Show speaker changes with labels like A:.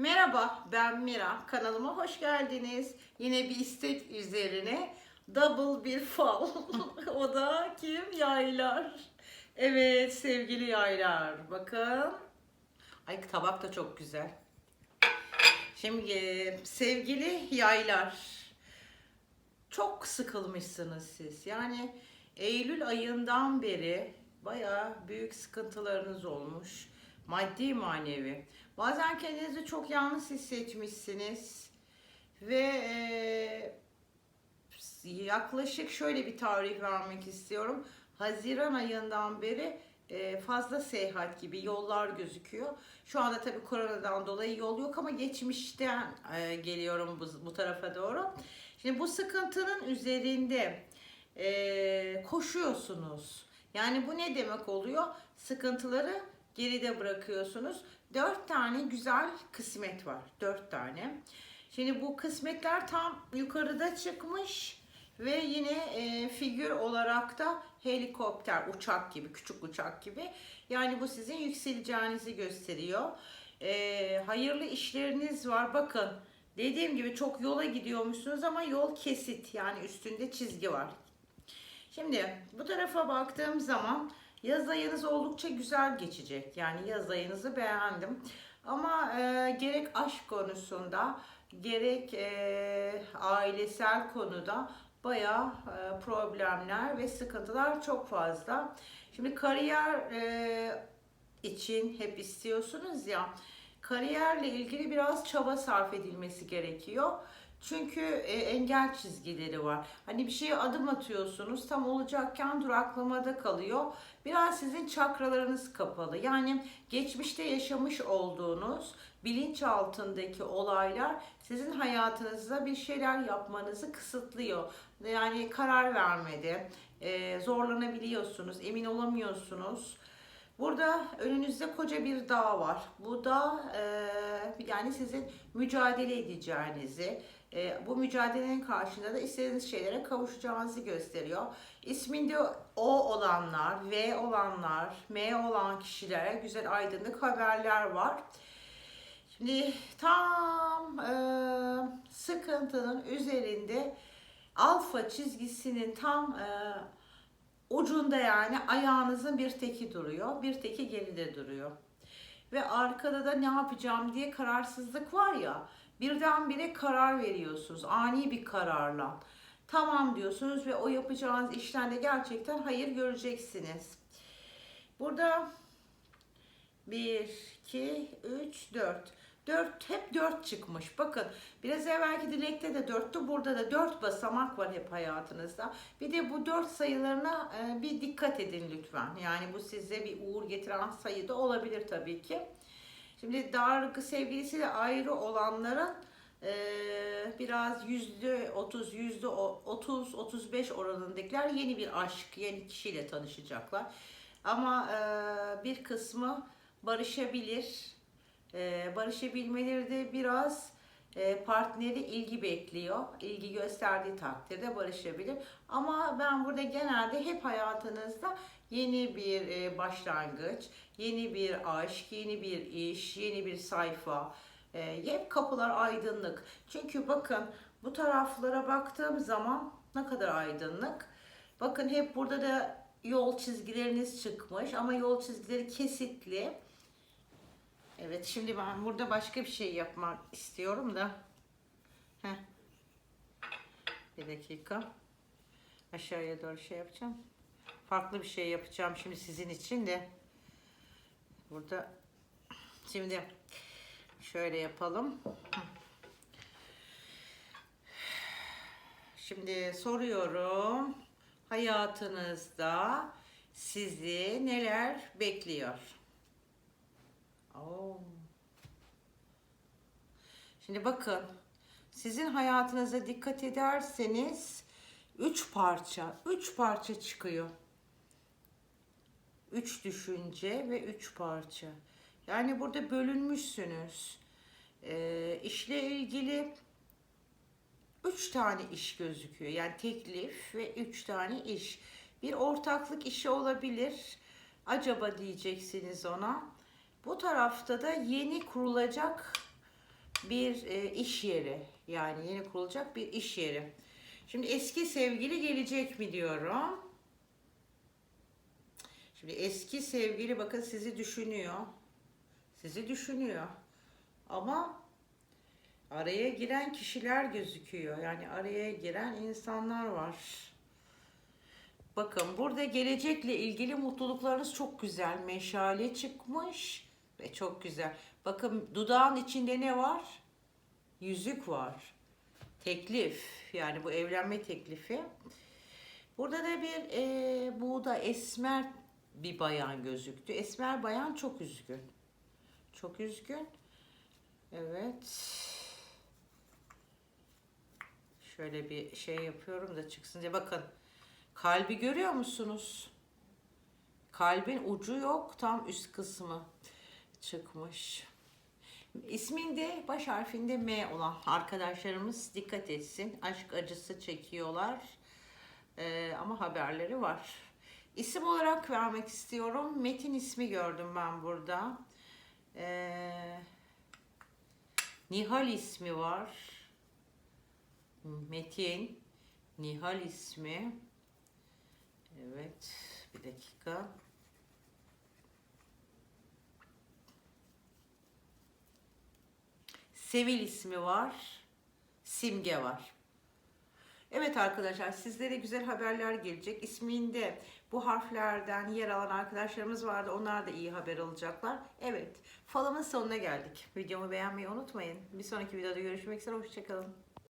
A: Merhaba, ben Mira. Kanalıma hoş geldiniz. Yine bir istek üzerine double bir fal. o da kim? Yaylar. Evet sevgili yaylar. Bakın. Ay tabak da çok güzel. Şimdi sevgili yaylar. Çok sıkılmışsınız siz. Yani Eylül ayından beri bayağı büyük sıkıntılarınız olmuş. Maddi manevi. Bazen kendinizi çok yalnız hissetmişsiniz. Ve e, yaklaşık şöyle bir tarih vermek istiyorum. Haziran ayından beri fazla seyahat gibi yollar gözüküyor. Şu anda tabii koronadan dolayı yol yok ama geçmişten geliyorum bu, bu tarafa doğru. Şimdi bu sıkıntının üzerinde koşuyorsunuz. Yani bu ne demek oluyor? Sıkıntıları geride bırakıyorsunuz. Dört tane güzel kısmet var. Dört tane. Şimdi bu kısmetler tam yukarıda çıkmış ve yine e, figür olarak da helikopter, uçak gibi, küçük uçak gibi. Yani bu sizin yükseleceğinizi gösteriyor. E, hayırlı işleriniz var. Bakın dediğim gibi çok yola gidiyormuşsunuz ama yol kesit. Yani üstünde çizgi var. Şimdi bu tarafa baktığım zaman yaz ayınız oldukça güzel geçecek. Yani yaz ayınızı beğendim. Ama e, gerek aşk konusunda gerek e, ailesel konuda bayağı e, problemler ve sıkıntılar çok fazla. Şimdi kariyer e, için hep istiyorsunuz ya kariyerle ilgili biraz çaba sarf edilmesi gerekiyor. Çünkü e, engel çizgileri var. Hani bir şeye adım atıyorsunuz tam olacakken duraklamada kalıyor. Biraz sizin çakralarınız kapalı. Yani geçmişte yaşamış olduğunuz bilinç altındaki olaylar sizin hayatınızda bir şeyler yapmanızı kısıtlıyor. Yani karar vermedi, e, zorlanabiliyorsunuz, emin olamıyorsunuz. Burada önünüzde koca bir dağ var. Bu dağ e, yani sizin mücadele edeceğinizi, e, bu mücadelenin karşında da istediğiniz şeylere kavuşacağınızı gösteriyor. İsminde O olanlar, V olanlar, M olan kişilere güzel aydınlık haberler var. Şimdi tam e, sıkıntının üzerinde alfa çizgisinin tam e, ucunda yani ayağınızın bir teki duruyor, bir teki geride duruyor. Ve arkada da ne yapacağım diye kararsızlık var ya, birdenbire karar veriyorsunuz, ani bir kararla. Tamam diyorsunuz ve o yapacağınız işten de gerçekten hayır göreceksiniz. Burada 1, 2, 3, 4. 4 hep 4 çıkmış. Bakın biraz evvelki dilekte de 4'tü. Burada da 4 basamak var hep hayatınızda. Bir de bu 4 sayılarına e, bir dikkat edin lütfen. Yani bu size bir uğur getiren sayı da olabilir tabii ki. Şimdi dargı sevgilisiyle ayrı olanların e, biraz yüzde 30, yüzde 30, 35 oranındakiler yeni bir aşk, yeni kişiyle tanışacaklar. Ama e, bir kısmı barışabilir e, barışabilmeleri de biraz e, partneri ilgi bekliyor. İlgi gösterdiği takdirde barışabilir. Ama ben burada genelde hep hayatınızda yeni bir e, başlangıç, yeni bir aşk, yeni bir iş, yeni bir sayfa, e, hep kapılar aydınlık. Çünkü bakın bu taraflara baktığım zaman ne kadar aydınlık. Bakın hep burada da yol çizgileriniz çıkmış ama yol çizgileri kesitli. Evet şimdi ben burada başka bir şey yapmak istiyorum da. Heh. Bir dakika. Aşağıya doğru şey yapacağım. Farklı bir şey yapacağım şimdi sizin için de. Burada şimdi şöyle yapalım. Şimdi soruyorum. Hayatınızda sizi neler bekliyor? Şimdi bakın. Sizin hayatınıza dikkat ederseniz üç parça, üç parça çıkıyor. Üç düşünce ve üç parça. Yani burada bölünmüşsünüz. Ee, işle ilgili üç tane iş gözüküyor. Yani teklif ve üç tane iş. Bir ortaklık işi olabilir. Acaba diyeceksiniz ona. Bu tarafta da yeni kurulacak bir e, iş yeri. Yani yeni kurulacak bir iş yeri. Şimdi eski sevgili gelecek mi diyorum. Şimdi eski sevgili bakın sizi düşünüyor. Sizi düşünüyor. Ama araya giren kişiler gözüküyor. Yani araya giren insanlar var. Bakın burada gelecekle ilgili mutluluklarınız çok güzel. Meşale çıkmış ve çok güzel. Bakın dudağın içinde ne var? Yüzük var. Teklif. Yani bu evlenme teklifi. Burada da bir e, buğda esmer bir bayan gözüktü. Esmer bayan çok üzgün. Çok üzgün. Evet. Şöyle bir şey yapıyorum da çıksın diye. Bakın kalbi görüyor musunuz? Kalbin ucu yok. Tam üst kısmı çıkmış. İsminde baş harfinde M olan arkadaşlarımız dikkat etsin. Aşk acısı çekiyorlar. Ee, ama haberleri var. İsim olarak vermek istiyorum. Metin ismi gördüm ben burada. Ee, Nihal ismi var. Metin, Nihal ismi. Evet, bir dakika. Sevil ismi var. Simge var. Evet arkadaşlar sizlere güzel haberler gelecek. İsminde bu harflerden yer alan arkadaşlarımız vardı. Onlar da iyi haber alacaklar. Evet falımın sonuna geldik. Videomu beğenmeyi unutmayın. Bir sonraki videoda görüşmek üzere. Hoşçakalın.